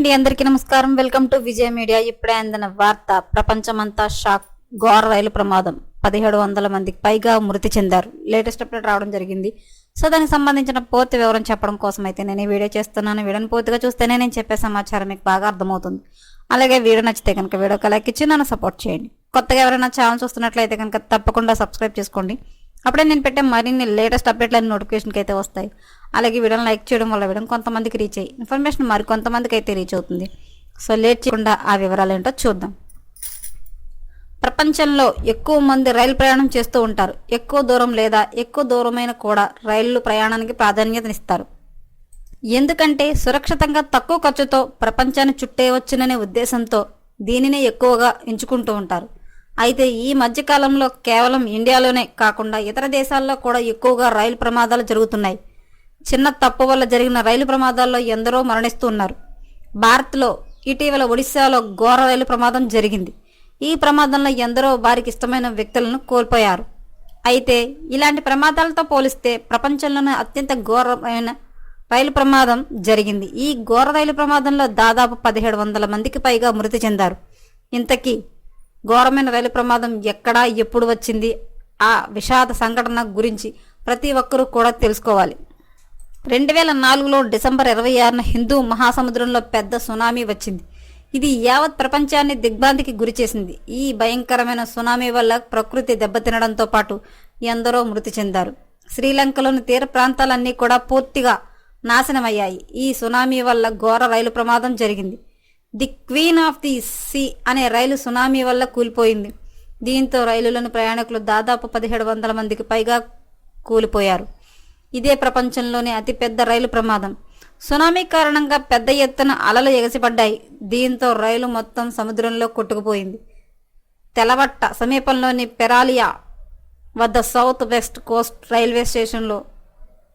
అండి అందరికీ నమస్కారం. Welcome to Vijaya media. ఇప్పుడే అందిన వార్త ప్రపంచమంతా షాక్ ఘోర రైలు ప్రమాదం. పదిహేడు వందల మందికి పైగా మృతి చెందారు. లేటెస్ట్ అప్డేట్ రావడం జరిగింది. సో దానికి సంబంధించిన పూర్తి వివరం చెప్పడం కోసం అయితే నేను ఈ వీడియో చేస్తున్నాను. వీడియోని పూర్తిగా చూస్తేనే నేను చెప్పే సమాచారం మీకు బాగా అర్థమవుతుంది. అలాగే వీడియో నచ్చితే కనుక వీడియోకి లైక్ ఇచ్చి నన్ను సపోర్ట్ చేయండి. కొత్తగా ఎవరైనా ఛానల్ చూస్తున్నట్లయితే కనుక తప్పకుండా సబ్స్క్రైబ్ చేసుకోండి. అప్పుడే నేను పెట్టే మరిన్ని లేటెస్ట్ అప్డేట్లన్నీ నోటిఫికేషన్కి అయితే వస్తాయి. అలాగే వీడియోని లైక్ చేయడం వల్ల వీడియో కొంతమందికి రీచ్ అయ్యి ఇన్ఫర్మేషన్ మరి కొంతమందికి అయితే రీచ్ అవుతుంది. సో లేట్ చేయకుండా ఆ వివరాలు ఏంటో చూద్దాం. ప్రపంచంలో ఎక్కువ మంది రైలు ప్రయాణం చేస్తూ ఉంటారు. ఎక్కువ దూరం లేదా ఎక్కువ దూరమైన కూడా రైళ్ళు ప్రయాణానికి ప్రాధాన్యతనిస్తారు ఎందుకంటే సురక్షితంగా తక్కువ ఖర్చుతో ప్రపంచాన్ని చుట్టేయవచ్చుననే ఉద్దేశంతో దీనినే ఎక్కువగా ఎంచుకుంటూ ఉంటారు. అయితే ఈ మధ్యకాలంలో కేవలం ఇండియాలోనే కాకుండా ఇతర దేశాల్లో కూడా ఎక్కువగా రైలు ప్రమాదాలు జరుగుతున్నాయి. చిన్న తప్పు వల్ల జరిగిన రైలు ప్రమాదాల్లో ఎందరో మరణిస్తున్నారు. భారత్లో ఇటీవల ఒడిశాలో ఘోర రైలు ప్రమాదం జరిగింది. ఈ ప్రమాదంలో ఎందరో వారికి ఇష్టమైన వ్యక్తులను కోల్పోయారు. అయితే ఇలాంటి ప్రమాదాలతో పోలిస్తే ప్రపంచంలోనే అత్యంత ఘోరమైన రైలు ప్రమాదం జరిగింది. ఈ ఘోర రైలు ప్రమాదంలో దాదాపు పదిహేడు వందల మందికి పైగా మృతి చెందారు. ఇంతకీ ఘోరమైన రైలు ప్రమాదం ఎక్కడా ఎప్పుడు వచ్చింది? ఆ విషాద సంఘటన గురించి ప్రతి ఒక్కరూ కూడా తెలుసుకోవాలి. రెండు వేల నాలుగులో డిసెంబర్ ఇరవై ఆరున హిందూ మహాసముద్రంలో పెద్ద సునామీ వచ్చింది. ఇది యావత్ ప్రపంచాన్ని దిగ్భ్రాంతికి గురిచేసింది ఈ భయంకరమైన సునామీ వల్ల ప్రకృతి దెబ్బతినడంతో పాటు ఎందరో మృతి చెందారు. శ్రీలంకలోని తీర ప్రాంతాలన్నీ కూడా పూర్తిగా నాశనమయ్యాయి. ఈ సునామీ వల్ల ఘోర రైలు ప్రమాదం జరిగింది. The queen of the sea అనే రైలు సునామీ వల్ల కూలిపోయింది. దీంతో రైలులోని ప్రయాణికులు దాదాపు పదిహేడు వందల మందికి పైగా కూలిపోయారు. ఇదే ప్రపంచంలోనే అతిపెద్ద రైలు ప్రమాదం. సునామీ కారణంగా పెద్ద ఎత్తున అలలు ఎగసిపడ్డాయి. దీంతో రైలు మొత్తం సముద్రంలో కొట్టుకుపోయింది. తెలవట్ట సమీపంలోని పెరాలియా వద్ద సౌత్ వెస్ట్ కోస్ట్ రైల్వే స్టేషన్లో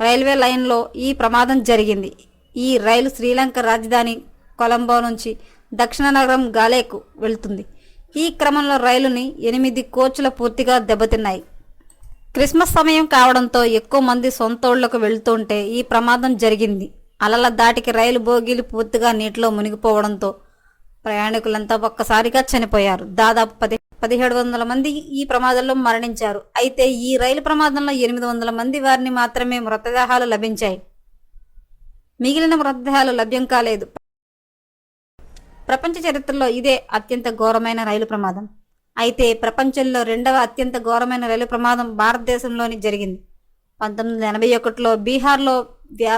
రైల్వే లైన్లో ఈ ప్రమాదం జరిగింది. ఈ రైలు శ్రీలంక రాజధాని కొలంబో నుంచి దక్షిణ నగరం గాలేకు వెళ్తుంది. ఈ క్రమంలో రైలుని ఎనిమిది కోచ్లు పూర్తిగా దెబ్బతిన్నాయి. క్రిస్మస్ సమయం కావడంతో ఎక్కువ మంది సొంత ఊళ్ళకు వెళ్తుంటే ఈ ప్రమాదం జరిగింది. అలల దాటికి రైలు బోగీలు పూర్తిగా నీటిలో మునిగిపోవడంతో ప్రయాణికులంతా ఒక్కసారిగా చనిపోయారు. దాదాపు పది పదిహేడు వందల మంది ఈ ప్రమాదంలో మరణించారు. అయితే ఈ రైలు ప్రమాదంలో ఎనిమిది వందల మంది వారిని మాత్రమే మృతదేహాలు లభించాయి. మిగిలిన మృతదేహాలు లభ్యం కాలేదు. ప్రపంచ చరిత్రలో ఇదే అత్యంత ఘోరమైన రైలు ప్రమాదం. అయితే ప్రపంచంలో రెండవ అత్యంత ఘోరమైన రైలు ప్రమాదం భారతదేశంలోని జరిగింది. పంతొమ్మిది వందల ఎనభై ఒకటిలో బీహార్లో వ్యా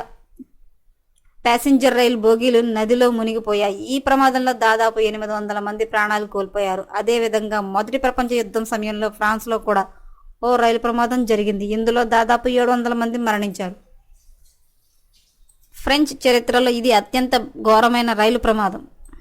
ప్యాసింజర్ రైలు బోగీలు నదిలో మునిగిపోయాయి. ఈ ప్రమాదంలో దాదాపు ఎనిమిది వందల మంది ప్రాణాలు కోల్పోయారు. అదేవిధంగా మొదటి ప్రపంచ యుద్ధం సమయంలో ఫ్రాన్స్లో కూడా ఓ రైలు ప్రమాదం జరిగింది. ఇందులో దాదాపు ఏడు వందల మంది మరణించారు. ఫ్రెంచ్ చరిత్రలో ఇది అత్యంత ఘోరమైన రైలు ప్రమాదం.